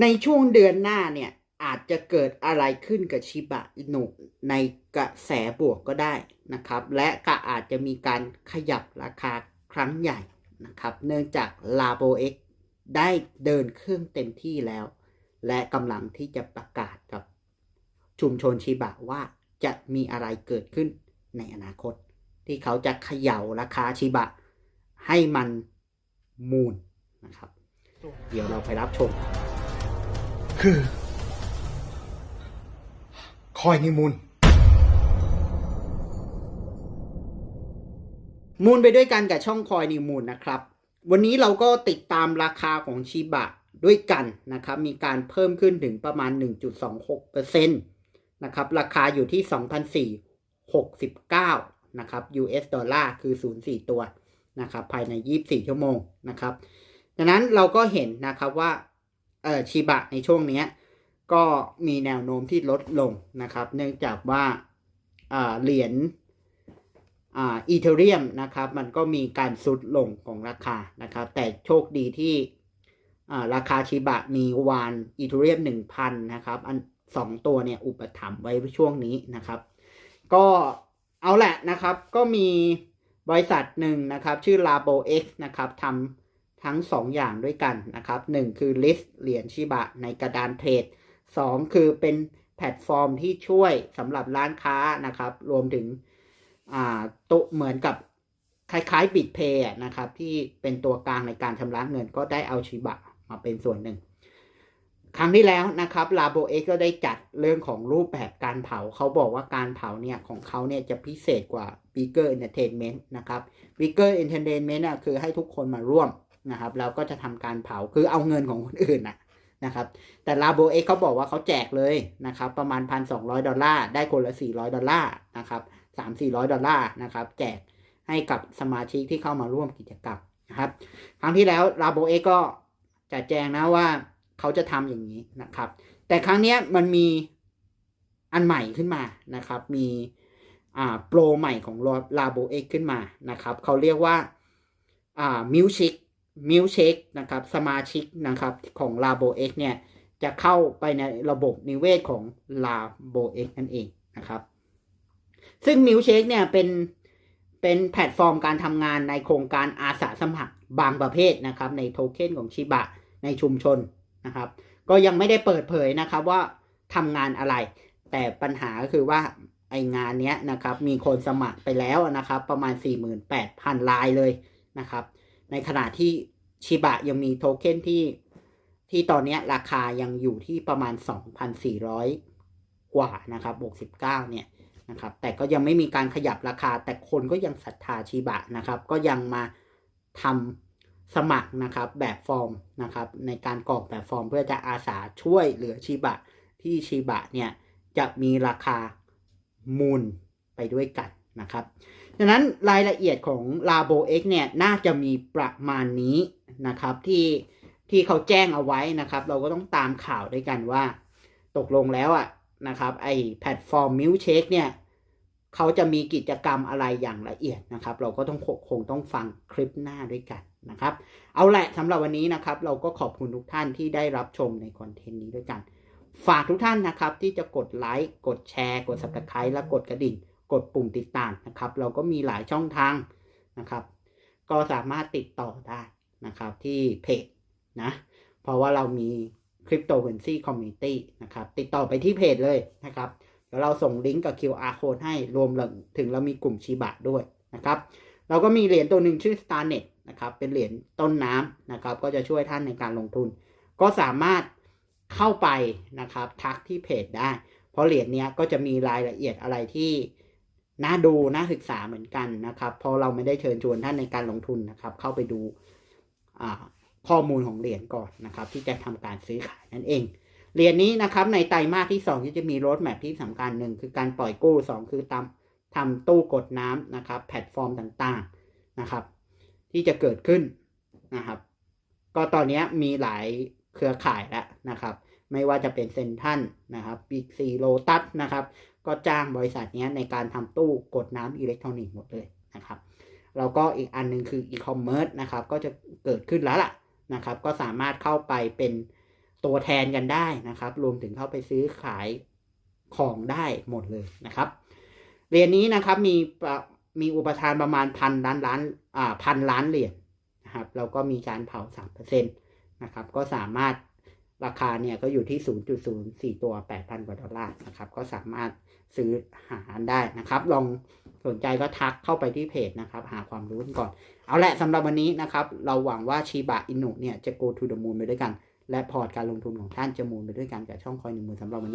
ในช่วงเดือนหน้าเนี่ยอาจจะเกิดอะไรขึ้นกับชิบะอินุในกระแสบวกก็ได้นะครับ และก็อาจจะมีการขยับราคาครั้งใหญ่นะครับ เนื่องจาก l a b o X ได้เดินเครื่องเต็มที่แล้ว และกำลังที่จะประกาศกับชุมชนชิบะว่าจะมีอะไรเกิดขึ้นในอนาคต ที่เขาจะเขย่าราคาชิบะ ให้มันมูลนะครับ เดี๋ยวเราไปรับชม คือ คอยนิมูล มูลไปด้วยกันกับช่องคอยนิมูลนะครับ วันนี้เราก็ติดตามราคาของชิบะด้วยกันนะครับ มีการเพิ่มขึ้นถึงประมาณ 1.26%นะครับ ราคาอยู่ที่ 2,469 นะครับ US ดอลลาร์คือ 0.4 ตัวนะครับ ภายใน 24 ชั่วโมงนะครับ ดังนั้นเราก็เห็นนะครับว่า เออชิบะในช่วงนี้ก็มีแนวโน้มที่ลดลงนะครับ เนื่องจากว่าเหรียญอีเทเรียมนะครับ มันก็มีการซุดลงของราคานะครับ แต่โชคดีที่ราคาชิบะมีวานอีเทเรียมหนึ่งพันนะครับ อันสองตัวเนี่ยอุปถัมภ์ไว้ช่วงนี้นะครับ ก็เอาแหละนะครับก็มีบริษัทหนึ่งนะครับ ชื่อ Labo X นะครับทำ ทั้งสองอย่างด้วยกันนะครับหนึ่งคือ list เหรียญชิบะในกระดานเทรดสองคือเป็นแพลตฟอร์มที่ช่วยสำหรับร้านค้านะครับ รวมถึงตุเหมือนกับคล้ายๆบิตเพย์นะครับ ที่เป็นตัวกลางในการชำระเงินก็ได้เอาชิบะมาเป็นส่วนหนึ่ง ครั้งที่แล้วนะครับลาโบเอก็ได้จัดเรื่องของรูปแบบการเผา เขาบอกว่าการเผาเนี่ยของเขาเนี่ยจะพิเศษกว่า Bigger Entertainment นะครับ Bigger Entertainment น่ะคือให้ทุกคนมาร่วม นะครับแล้วก็จะทำการเผาคือเอาเงินของคนอื่นนะนะครับแต่ลาโบเอ็กเขาบอกว่าเขาแจกเลยนะครับประมาณ 1,200 ดอลลาร์ได้คนละ 400 ดอลลาร์นะครับสามสี่ร้อยดอลลาร์นะครับแจกให้กับสมาชิกที่เข้ามาร่วมกิจกรรมนะครับครั้งที่แล้วลาโบเอ็กก็จะแจงนะว่าเขาจะทำอย่างนี้นะครับ แต่ครั้งนี้มันมีอันใหม่ขึ้นมานะครับ มีอ่าโปรใหม่ของลาโบเอ็กขึ้นมานะครับเขาเรียกว่าอ่ามิวชิก มิวเชคนะครับสมาชิกนะครับของลาโบเอเนี่ยจะเข้าไปในระบบนิเวศของลาโบเอนั่นเองนะครับ ซึ่งมิวเชคเนี่ยเป็นเป็นแพลตฟอร์มการทำงานในโครงการอาสาสมัครบางประเภทนะครับ ในโทเค็นของชิบะในชุมชนนะครับ ก็ยังไม่ได้เปิดเผยนะครับว่าทำงานอะไร แต่ปัญหาก็คือว่าไองานเนี้ยนะครับ มีคนสมัครไปแล้วนะครับ ประมาณ 48,000รายเลยนะครับ ในขณะที่ชิบะยังมีโทเค็นที่ที่ตอนนี้ราคายังอยู่ที่ประมาณ 2,400 กว่านะครับ69เนี่ยนะครับ แต่ก็ยังไม่มีการขยับราคา แต่คนก็ยังศรัทธาชิบะนะครับ ก็ยังมาทำสมัครนะครับแบบฟอร์มนะครับ ในการกรอกแบบฟอร์มเพื่อจะอาสาช่วยเหลือชิบะ ที่ชิบะเนี่ยจะมีราคามูลไปด้วยกันนะครับ ดังนั้นรายละเอียดของ Labo X เนี่ยน่าจะมีประมาณนี้นะครับที่ที่เขาแจ้งเอาไว้นะครับ เราก็ต้องตามข่าวด้วยกันว่า ตกลงแล้วอะนะครับไอแพลตฟอร์มมิวเชคเนี่ยเขาจะมีกิจกรรมอะไรอย่างละเอียดนะครับ เราก็ต้องคงต้องฟังคลิปหน้าด้วยกันนะครับ เอาแหละสำหรับวันนี้นะครับ เราก็ขอบคุณทุกท่านที่ได้รับชมในคอนเทนต์นี้ด้วยกัน ฝากทุกท่านนะครับที่จะกดไลค์กดแชร์ กด subscribe และกดกระดิ่ง กดปุ่มติดตามนะครับ เราก็มีหลายช่องทางนะครับ ก็สามารถติดต่อได้นะครับที่เพจนะ เพราะว่าเรามี Cryptocurrency Community นะครับ ติดต่อไปที่เพจเลยนะครับเดี๋ยวเราส่งลิงก์กับ QR code ให้รวมถึงเรามีกลุ่มชิบะด้วยนะครับ เราก็มีเหรียญตัวหนึ่งชื่อ Starnet นะครับ เป็นเหรียญต้นน้ำนะครับ ก็จะช่วยท่านในการลงทุน ก็สามารถเข้าไปนะครับ ทักที่เพจได้ เพราะเหรียญนี้ก็จะมีรายละเอียดอะไรที่ น่าดูน่าศึกษาเหมือนกันนะครับ เพราะเราไม่ได้เชิญชวนท่านในการลงทุนนะครับ เข้าไปดูข้อมูลของเหรียญก่อนนะครับ ที่จะทำการซื้อขายนั่นเองเหรียญนี้นะครับในไตรมาสที่2ที่จะมีรดแมพที่สำคัญหนึ่งคือการปล่อยกู้ 2 คือทำทำตู้กดน้ำนะครับ แพลตฟอร์มต่างๆนะครับ ที่จะเกิดขึ้นนะครับ ก็ตอนนี้มีหลายเครือข่ายแล้วนะครับ ไม่ว่าจะเป็นเซนทันนะครับบิ๊กซีโลตัสนะครับ ก็จ้างบริษัทนี้ในการทำตู้กดน้ำอิเล็กทรอนิกส์หมดเลยนะครับแล้วก็อีกอันหนึงคืออีคอมเมิร์ซนะครับก็จะเกิดขึ้นแล้วล่ะนะครับก็สามารถเข้าไปเป็นตัวแทนกันได้นะครับ รวมถึงเข้าไปซื้อขายของได้หมดเลยนะครับเหรียญนี้นะครับมีประมีอุปทานประมาณพันล้านล้านอ่าพันล้านเหรียญนะครับแล้วก็มีการเผาสามเปอร์เซ็นตนะครับก็สามารถ ราคาเนี่ยก็อยู่ที่ 0.04 ตัว 8,000 กว่าดอลลาร์นะครับ ก็สามารถซื้อหาได้นะครับ ลองสนใจก็ทักเข้าไปที่เพจนะครับ หาความรู้กันก่อน เอาละสำหรับวันนี้นะครับ เราหวังว่าชีบะอินุเนี่ยจะ go to the moon ไปด้วยกัน และพอร์ตการลงทุนของท่านจะมูนไปด้วยกันกับช่องคอยหนึ่งมือสำหรับวันนี้